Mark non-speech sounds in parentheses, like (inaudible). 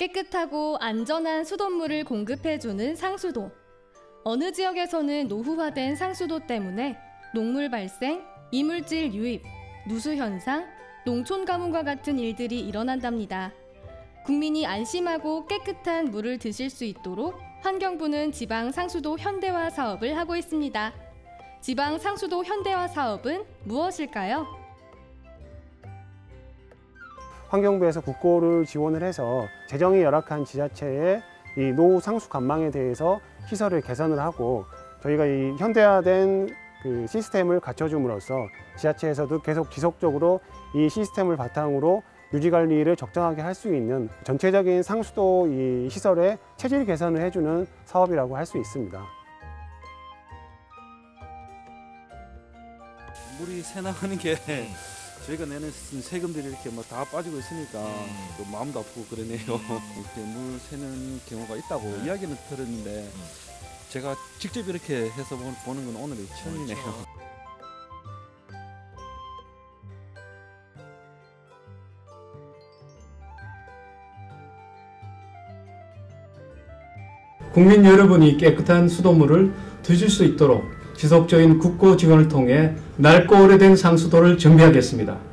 깨끗하고 안전한 수돗물을 공급해주는 상수도. 어느 지역에서는 노후화된 상수도 때문에 농물 발생, 이물질 유입, 누수 현상, 농촌 가뭄과 같은 일들이 일어난답니다. 국민이 안심하고 깨끗한 물을 드실 수 있도록 환경부는 지방 상수도 현대화 사업을 하고 있습니다. 지방 상수도 현대화 사업은 무엇일까요? 환경부에서 국고를 지원을 해서 재정이 열악한 지자체의 이 노후 상수 관망에 대해서 시설을 개선을 하고 저희가 이 현대화된 그 시스템을 갖춰줌으로써 지자체에서도 계속 지속적으로 이 시스템을 바탕으로 유지 관리를 적정하게 할 수 있는 전체적인 상수도 이 시설의 체질 개선을 해주는 사업이라고 할 수 있습니다. 물이 새 나가는 게 저희가 내는 세금들이 이렇게 뭐 다 빠지고 있으니까 또 마음도 아프고 그러네요. (laughs) 이렇게 물 새는 경우가 있다고 이야기는 들었는데 제가 직접 이렇게 해서 보- 보는 건 오늘이 처음이네요. (laughs) 국민 여러분이 깨끗한 수돗물을 드실 수 있도록 지속적인 국고 지원을 통해 낡고 오래된 상수도를 정비하겠습니다.